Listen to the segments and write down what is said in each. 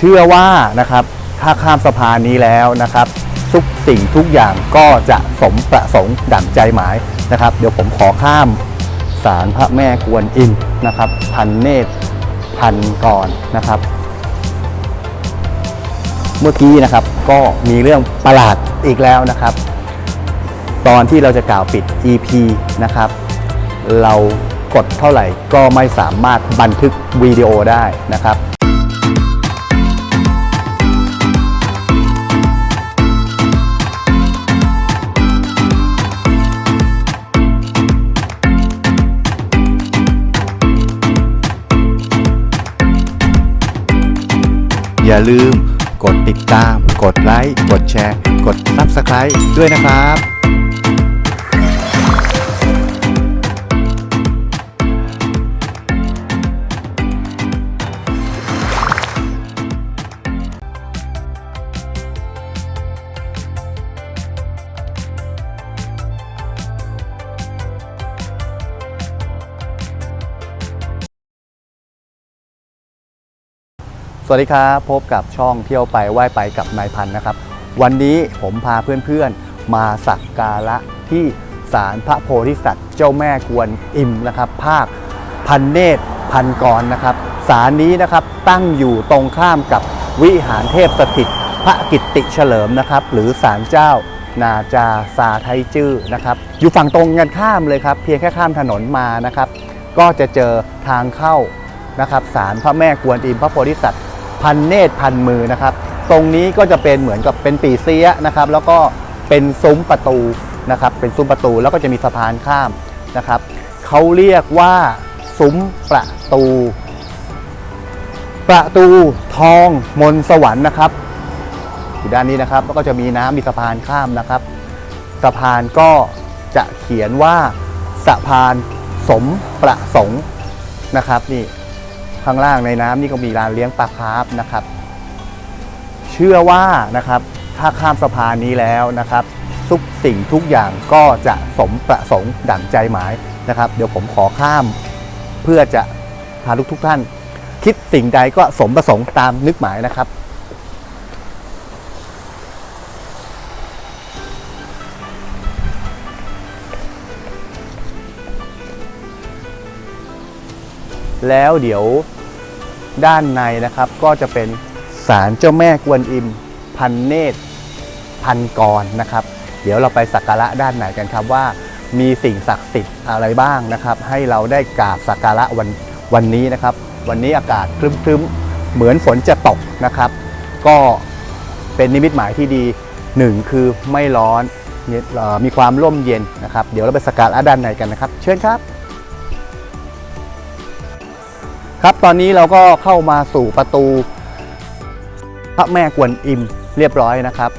ชื่อว่านะครับถ้าข้ามสะพานนี้แล้วนะครับ ทุกสิ่งทุกอย่างก็จะสมประสงค์ดั่งใจหมายนะครับ เดี๋ยวผมขอข้ามศาลพระแม่กวนอิมนะครับ พันเนตรพันกรนะครับ เมื่อกี้นะครับก็มีเรื่องประหลาดอีกแล้วนะครับ ตอนที่เราจะกล่าวปิด EP นะครับ เรากดเท่าไหร่ก็ไม่สามารถบันทึกวิดีโอได้นะครับ อย่าลืม กดติดตาม กดไลค์ กดแชร์ กด Subscribe ด้วยนะครับ วัสดีครับ พบกับช่องเที่ยวไปไหว้ไปกับนายพันธ์นะครับ วันนี้ผมพาเพื่อนๆ มาสักการะที่ศาลพระโพธิสัตว์ เจ้าแม่กวนอิมนะครับ ภาคพันเนตรพันกรนะครับศาลนี้นะครับตั้งอยู่ตรงข้ามกับวิหารเทพสถิต พระกิตติเฉลิมนะครับ หรือศาลเจ้านาจาซาไทจื้อนะครับ อยู่ฝั่งตรงกันข้ามเลยครับ เพียงแค่ข้ามถนนมานะครับ ก็จะเจอทางเข้านะครับศาลพระแม่กวนอิมพระโพธิสัตว์ พันเนตรพันมือนะครับ ตรงนี้ก็จะเป็นเหมือนกับเป็นปีเสียนะครับ แล้วก็เป็นซุ้มประตูนะครับ เป็นซุ้มประตูแล้วก็จะมีสะพานข้ามนะครับเขาเรียกว่าซุ้มประตู ประตูทองมนสวรรค์นะครับอยู่ด้านนี้นะครับแล้วก็จะมีน้ำมีสะพานข้ามนะครับ สะพานก็จะเขียนว่าสะพานสมประสงค์นะครับนี่ ข้างล่างในน้ำนี่ก็มีร้านเลี้ยงปลาคาร์ฟนะครับ เชื่อว่านะครับถ้าข้ามสะพานนี้แล้วนะครับ ทุกสิ่งทุกอย่างก็จะสมประสงค์ดั่งใจหมายนะครับ เดี๋ยวผมขอข้ามเพื่อจะพาทุกทุกท่าน คิดสิ่งใดก็สมประสงค์ตามนึกหมายนะครับ แล้วเดี๋ยวด้านในนะครับ ก็จะเป็นศาลเจ้าแม่กวนอิม พันเนตรพันกรนะครับ เดี๋ยวเราไปสักการะด้านไหนกันครับว่า มีสิ่งศักดิ์สิทธิ์อะไรบ้างนะครับ ให้เราได้กราบสักการะวันวันนี้นะครับ วันนี้อากาศครึ้มๆเหมือนฝนจะตกนะครับ ก็เป็นนิมิตหมายที่ดีหนึ่งคือไม่ร้อนมีความร่มเย็นนะครับ เดี๋ยวเราไปสักการะด้านในกันนะครับ เชิญครับ ครับตอนนี้เราก็เข้ามาสู่ประตู พระแม่กวนอิมเรียบร้อยนะครับ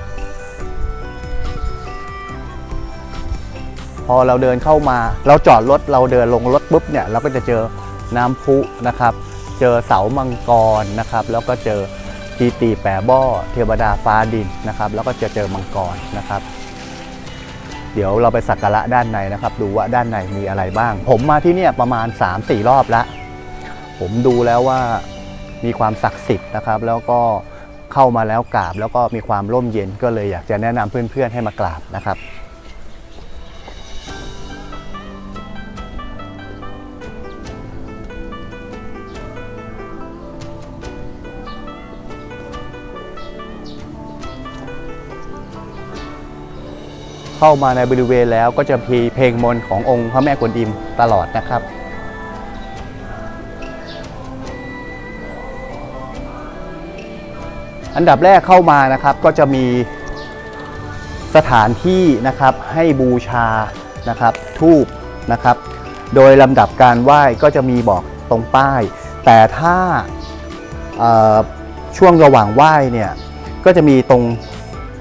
พอเราเดินเข้ามา เราจอดรถเราเดินลงรถปุ๊บเนี่ยเราก็จะเจอน้ำพุนะครับ เจอเสามังกรนะครับ แล้วก็เจอทีตีแปรบ้อเทวดาฟ้าดินนะครับ แล้วก็จะเจอมังกรนะครับเดี๋ยวเราไปสักการะด้านในนะครับ ดูว่าด้านในมีอะไรบ้าง ผมมาที่เนี่ยประมาณ 3-4 รอบแล้ว ผมดูแล้วว่ามีความศักดิ์สิทธิ์นะครับ แล้วก็เข้ามาแล้วกราบ แล้วก็มีความร่มเย็นก็เลยอยากจะแนะนำเพื่อนๆให้มากราบนะครับเข้ามาในบริเวณแล้วก็จะมีเพลงมนต์ขององค์พระแม่กวนอิมตลอดนะครับ อันดับแรกเข้ามานะครับก็จะมีสถานที่นะครับให้บูชานะครับทูบนะครับ โดยลำดับการไหว้ก็จะมีบอกตรงป้าย แต่ถ้าช่วงระหว่างไหว้เนี่ยก็จะมีตรง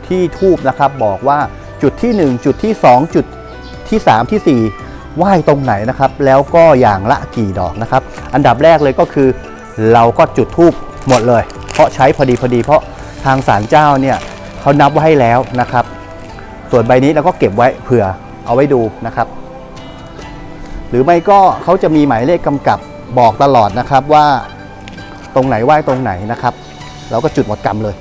ที่ทูบนะครับบอกว่าจุดที่ 1 จุดที่ 2 จุดที่ 3 ที่ 4 ไหว้ตรงไหนนะครับ แล้วก็อย่างละกี่ดอกนะครับ อันดับแรกเลยก็คือเราก็จุดทูบหมดเลยาะใช้พอดีพอดี เพราะทางศาลเจ้าเนี่ยเขานับไว้ให้แล้วนะครับ ส่วนใบนี้เราก็เก็บไว้เผื่อเอาไว้ดูนะครับ หรือไม่ก็เขาจะมีหมายเลขกำกับบอกตลอดนะครับว่าตรงไหนไหว้ตรงไหนนะครับ เราก็จุดหมดกรรมเลย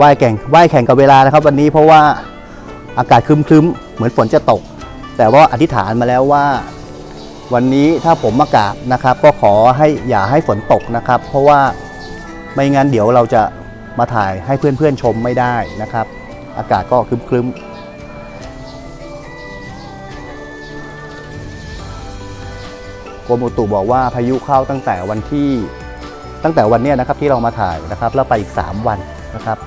ว่ายแข่งว่ายแข่งกับเวลานะครับ วันนี้เพราะว่าอากาศครึ้มๆเหมือนฝนจะตก แต่ว่าอธิษฐานมาแล้วว่า วันนี้ถ้าผมมากาบนะครับ ก็ขอให้อย่าให้ฝนตกนะครับ เพราะว่าไม่งั้นเดี๋ยวเราจะมาถ่ายให้เพื่อนๆชมไม่ได้นะครับ อากาศก็ครึ้มๆกรมอุตุบอกว่าพายุเข้าตั้งแต่วันที่ตั้งแต่วันนี้นะครับที่เรามาถ่ายนะครับ แล้วไปอีก 3 วันนะครับ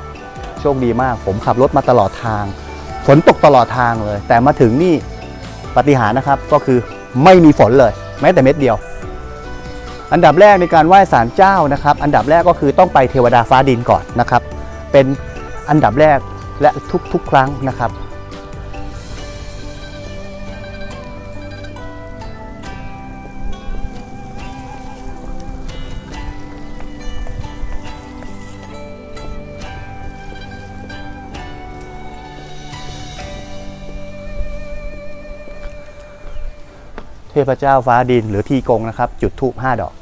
โชคดีมาก ผมขับรถมาตลอดทาง ฝนตกตลอดทางเลย แต่มาถึงนี่ปฏิหารนะครับก็คือไม่มีฝนเลย แม้แต่เม็ดเดียว อันดับแรกในการไหว้ศาลเจ้านะครับ อันดับแรกก็คือต้องไปเทวดาฟ้าดินก่อนนะครับ เป็นอันดับแรกและทุกๆ ครั้งนะครับ พเจ้าฟ้าดินหรือทีกงนะครับ จุดทูป5ดอก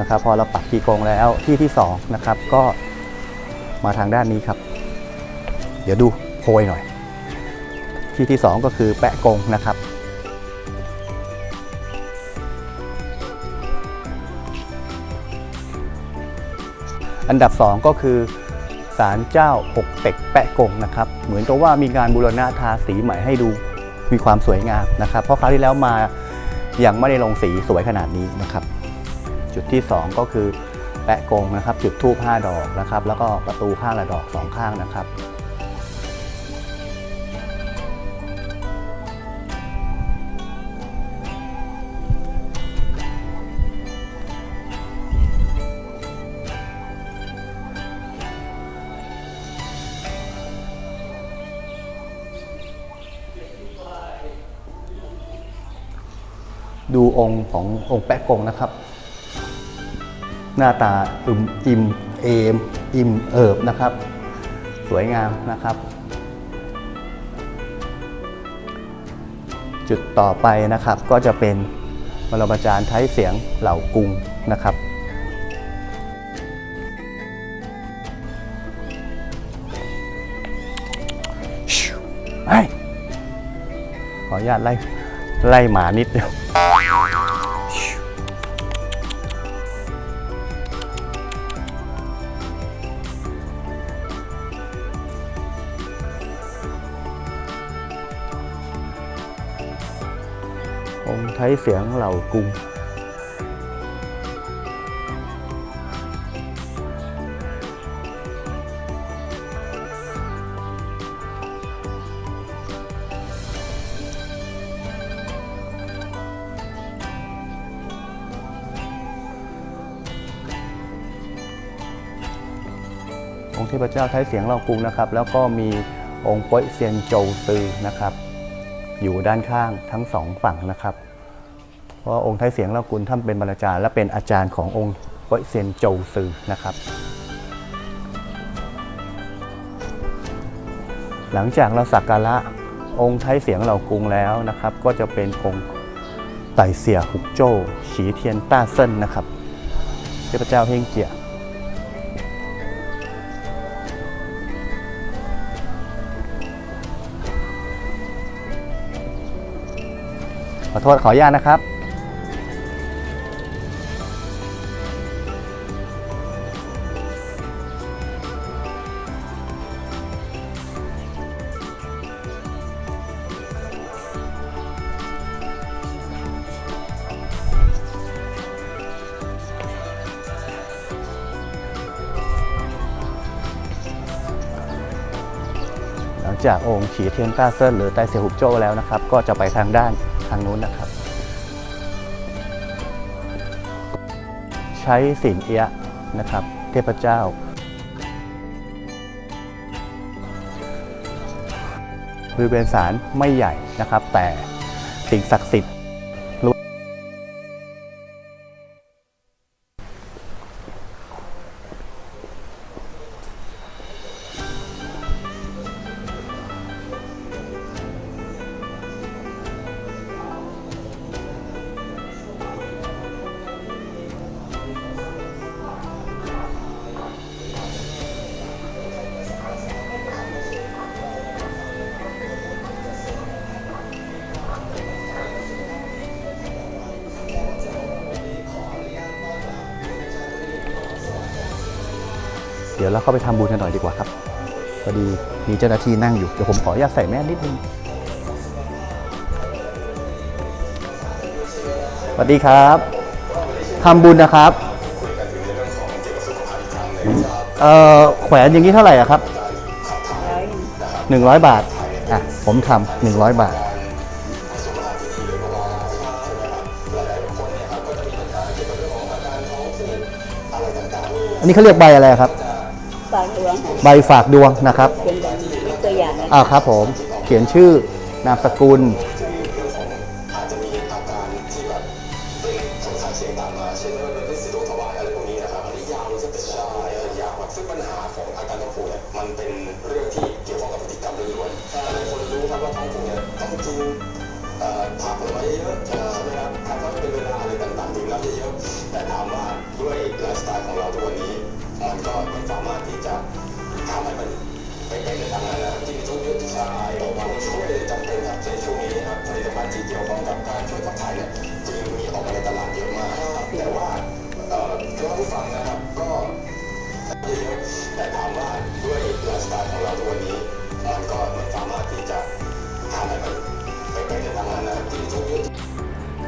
นะครับพอเราปักทีกงแล้วที่ที่2นะครับก็มาทางด้านนี้ครับ เดี๋ยวดู พยหน่อย ที่ที่ 2 ก็คือแปะกงนะครับ อันดับ 2 ก็คือศาลเจ้าหกเต็กแปะกงนะครับ เหมือนกับว่ามีการบูรณะทาสีใหม่ให้ดูมีความสวยงามนะครับ เพราะคราวที่แล้วมายังไม่ได้ลงสีสวยขนาดนี้นะครับ จุดที่ 2 ก็คือแปะกงนะครับ จุดทูบ5ดอกนะครับ แล้วก็ประตูข้างละดอกสองข้างนะครับ ดูองค์ขององค์แปะกงนะครับ หน้าตาอึมอิ่มเอมอิ่มเอิบนะครับ สวยงามนะครับ จุดต่อไปนะครับก็จะเป็นบรมาจารย์ไทยเสียงเหล่ากรุงนะครับไอขออนุญาตไล่ไล่หมานิดเดียว องค์ไทยเสียงเหล่ากรุงองค์เทพเจ้าไทยเสียงเหล่ากรุงนะครับ แล้วก็มีองค์โป้ยเซียนโจวซือนะครับ อยู่ด้านข้างทั้งสองฝั่งนะครับ ราะองค์ไทยเสียงเหล่ากุลท่านเป็นบรรจารย์และเป็นอาจารย์ขององค์โป้ยเซียนโจวซือนะครับ หลังจากเราสักการะองค์ไทยเสียงเหล่ากรุงแล้วนะครับ ก็จะเป็นองค์ไต่เสียหุกโจ้ฉีเทียนต้าเซินนะครับเทพเจ้าเฮงเจียขอโทษขออนุญาตนะครับ หลังจากองค์ฉีเทียนต้าเซินหรือไตเสียหุบโจ้แล้วนะครับ ก็จะไปทางด้านทางนู้นนะครับ ใช้สินเอียะนะครับ เทพเจ้า บริเวณศาลไม่ใหญ่นะครับ แต่สิ่งศักดิ์สิทธิ์ ดี๋ยวเราเข้าไปทำบุญกันหน่อยดีกว่าครับพอดีมีเจ้าหน้าที่นั่งอยู่เดี๋ยวผมขออนุญาตใส่แมสนิดนึงสวัสดีครับทำบุญนะครับเอ่อแขวนอย่างนี้เท่าไหร่อะครับ100บาทอะผมทำหนึ่งร้อยบาทอันนี้เขาเรียกใบอะไรครับ ฝากดวงค่ะใบฝากดวงนะครับเป็นแบบยกตัวอย่างนะอ่าครับผมเขียนชื่อนามสกุล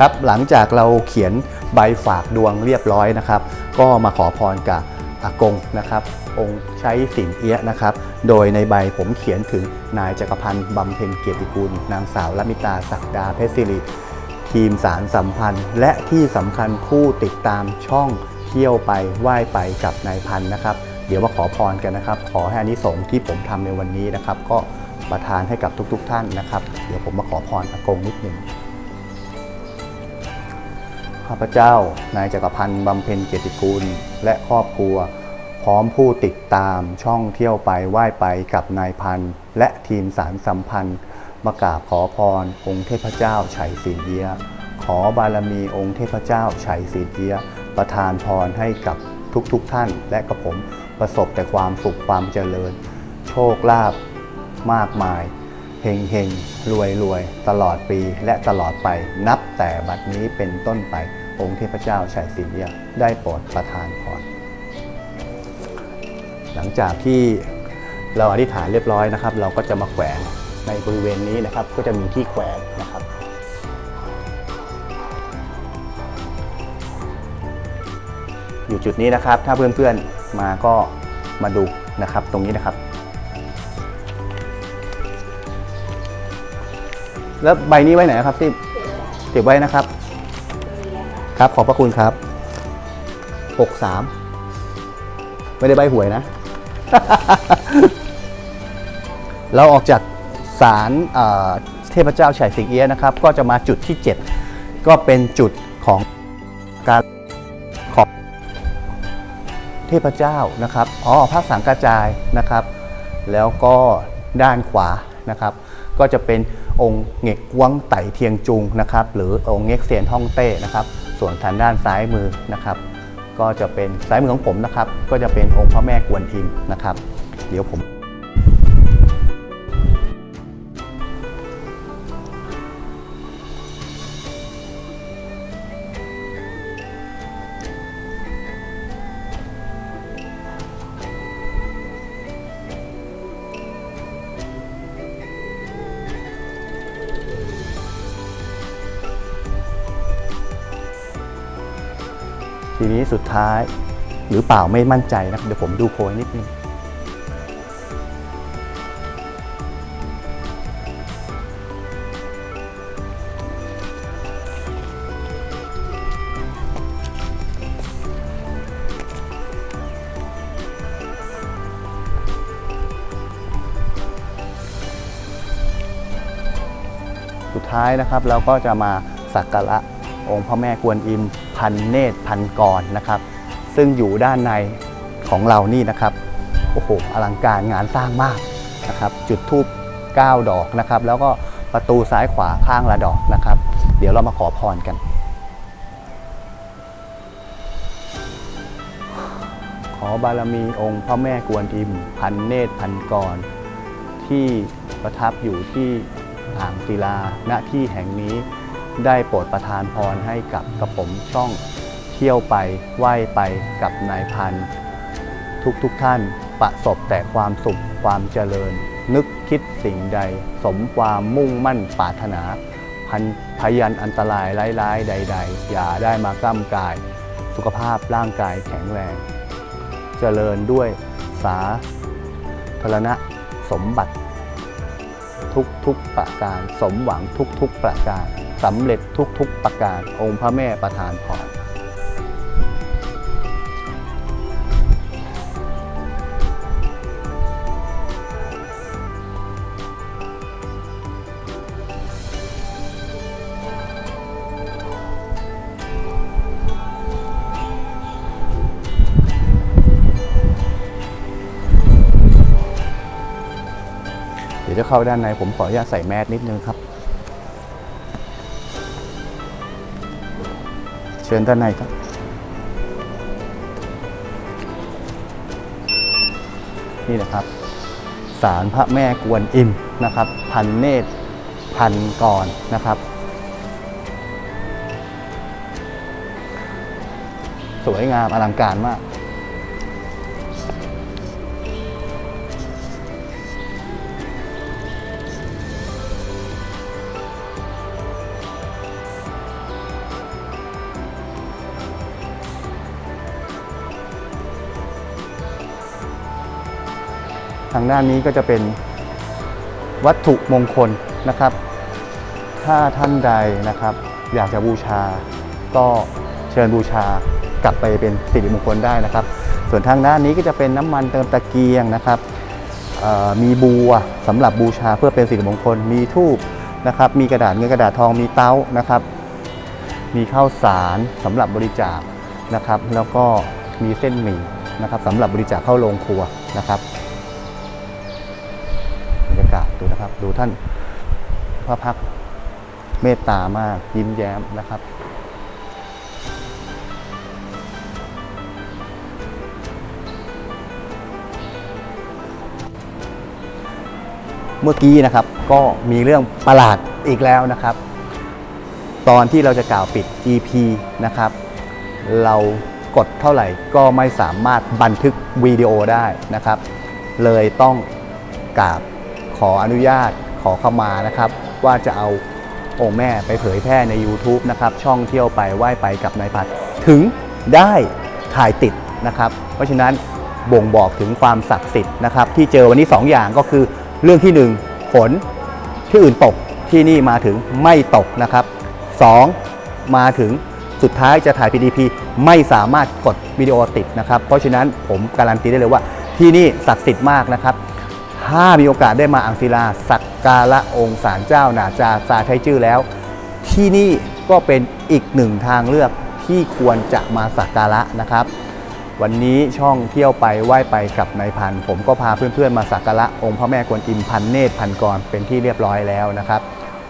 ครับหลังจากเราเขียนใบฝากดวงเรียบร้อยนะครับ ก็มาขอพรกับอากงนะครับ องค์ใช้สินเอียะนะครับ โดยในใบผมเขียนถึงนายจักรพันธ์บำเพ็ญเกียรติกุลนางสาวลมิตาศักดาเพชรศิริทีมสารสัมพันธ์ และที่สำคัญผู้ติดตามช่องเที่ยวไปไหว้ไปกับนายพันธ์นะครับ เดี๋ยวมาขอพรกันนะครับ ขอให้อานิสงส์ที่ผมทำในวันนี้นะครับ ก็ประทานให้กับทุก ๆทท่านนะครับ เดี๋ยวผมมาขอพรอากงนิดหนึ่ง ข้าพเจ้านายจักรพันธ์บำเพ็ญเกียรติกุลและครอบครัว พร้อมผู้ติดตามช่องเที่ยวไปไหว้ไปกับนายพันธ์และทีมสารสัมพันธ์มากราบขอพรองค์เทพเจ้าชัยศรีเอียขอบารมีองค์เทพเจ้าชัยศรีเอียประทานพรให้กับทุกๆทท่านและกับผมประสบแต่ความสุขความเจริญ โชคลาภมากมาย เฮงเฮงรวยรวยตลอดปีและตลอดไปนับแต่บัดนี้เป็นต้นไปองค์เทพเจ้าชัยศรีเอียได้โปรดประทานพรหลังจากที่เราอธิษฐานเรียบร้อยนะครับ เราก็จะมาแขวนในบริเวณนี้นะครับ ก็จะมีที่แขวนนะครับ อยู่จุดนี้นะครับ ถ้าเพื่อนๆมาก็มาดูนะครับ ตรงนี้นะครับ แล้วใบนี้ไว้ไหนครับที่เก็บไว้นะครับ ครับขอบพระคุณครับ63ไม่ได้ใบหวยนะ เราออกจากศาลเทพเจ้าไฉสิงเอียะนะครับ ก็จะมาจุดที่ 7 ก็เป็นจุดของการของเทพเจ้านะครับอ๋อพระสังกระจายนะครับ แล้วก็ด้านขวานะครับ ก็จะเป็น องค์เง็กวังไต่เทียงจุงนะครับ หรือองค์เง็กเซียนฮ่องเต้นะครับ ส่วนทางด้านซ้ายมือนะครับ ก็จะเป็นซ้ายมือของผมนะครับ ก็จะเป็นองค์พระแม่กวนอิมนะครับ เดี๋ยวผม ทีนี้สุดท้ายหรือเปล่าไม่มั่นใจนะเดี๋ยวผมดูโค้ยนิดนึงสุดท้ายนะครับเราก็จะมาสักการะองค์พระแม่กวนอิม พันเนตรพันกรนะครับ ซึ่งอยู่ด้านในของเรานี่นะครับโอ้โหอลังการงานสร้างมากนะครับ จุดทูบ9ดอกนะครับ แล้วก็ประตูซ้ายขวาข้างละดอกนะครับ เดี๋ยวเรามาขอพรกัน ขอบารมีองค์พระแม่กวนอิม พันเนตรพันกร ที่ประทับอยู่ที่อ่างศิลาณที่แห่งนี้ ได้โปรดประทานพรให้กับกระผมช่องเที่ยวไปไหว้ไปกับนายพันทุกทุกท่านประสบแต่ความสุขความเจริญ นึกคิดสิ่งใด สมความมุ่งมั่นปรารถนาพันพยันอันตรายร้ายๆ ใด ๆ อย่าได้มาก้ำกาย สุขภาพร่างกายแข็งแรง เจริญด้วยสาธารณสมบัติทุกทุกๆประการ สมหวังทุกทุกๆประการ สำเร็จทุกทุกๆประการองค์พระแม่ประทานพรเดี๋ยวจะเข้าด้านในผมขออนุญาตใส่แมสนิดนึงครับ เชิญด้านในครับ นี่นะครับศาลพระแม่กวนอิมนะครับ พันเนตรพันกรนะครับ สวยงามอลังการมาก ทางด้านนี้ก็จะเป็นวัตถุมงคลนะครับ ถ้าท่านใดนะครับ อยากจะบูชา ก็เชิญบูชากลับไปเป็นสิริมงคลได้นะครับ ส่วนทางด้านนี้ก็จะเป็นน้ำมันเติมตะเกียงนะครับมีบัวสำหรับบูชาเพื่อเป็นสิริมงคล มีทูบนะครับ มีกระดาษเงินกระดาษทองมีเต้านะครับ มีข้าวสารสำหรับบริจาคนะครับ แล้วก็มีเส้นหมี่นะครับสำหรับบริจาคเข้าโรงครัวนะครับ ดูนะครับ ดูท่านพระพักเมตตามากยิ้มแย้มนะครับเมื่อกี้นะครับก็มีเรื่องประหลาดอีกแล้วนะครับ ตอนที่เราจะกล่าวปิด EP นะครับ เรากดเท่าไหร่ก็ไม่สามารถบันทึกวิดีโอได้นะครับ เลยต้องกราบ ขออนุญาตขอเข้ามานะครับ ว่าจะเอาองค์แม่ไปเผยแพร่ใน YouTube นะครับ ช่องเที่ยวไปไหว้ไปกับนายพัดถึงได้ถ่ายติดนะครับ เพราะฉะนั้นบ่งบอกถึงความศักดิ์สิทธิ์นะครับ ที่เจอวันนี้2ออย่างก็คือเรื่องที่ 1 ฝนที่อื่นตกที่นี่มาถึงไม่ตกนะครับ 2 มาถึงสุดท้ายจะถ่าย PDP ไม่สามารถกดวิดีโอติดนะครับ เพราะฉะนั้นผมการันตีได้เลยว่าที่นี่ศักดิ์สิทธิ์มากนะครับ ถ้ามีโอกาสได้มาอังศิลาสักการะองค์ศาลเจ้าหนาจาซาไทจื้อแล้ว ที่นี่ก็เป็นอีกหนึ่งทางเลือกที่ควรจะมาสักการะนะครับ วันนี้ช่องเที่ยวไปไหว้ไปกับนายพัน ผมก็พาเพื่อนๆมาสักการะองค์พระแม่กวนอิมพันเนตรพันกรเป็นที่เรียบร้อยแล้วนะครับ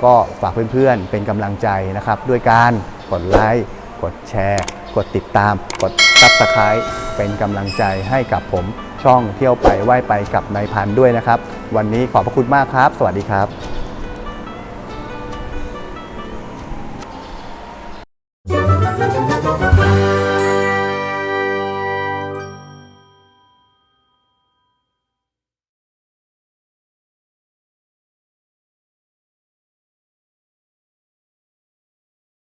ก็ฝากเพื่อนๆเป็นกำลังใจนะครับ ด้วยการกดไลค์กดแชร์ กดติดตาม กดซับสไคร b e เป็นกำลังใจให้กับผม ช่องเที่ยวไปไหว้ไปกับนายพันธุ์ด้วยนะครับ วันนี้ขอบพระคุณมากครับ สวัสดีครับ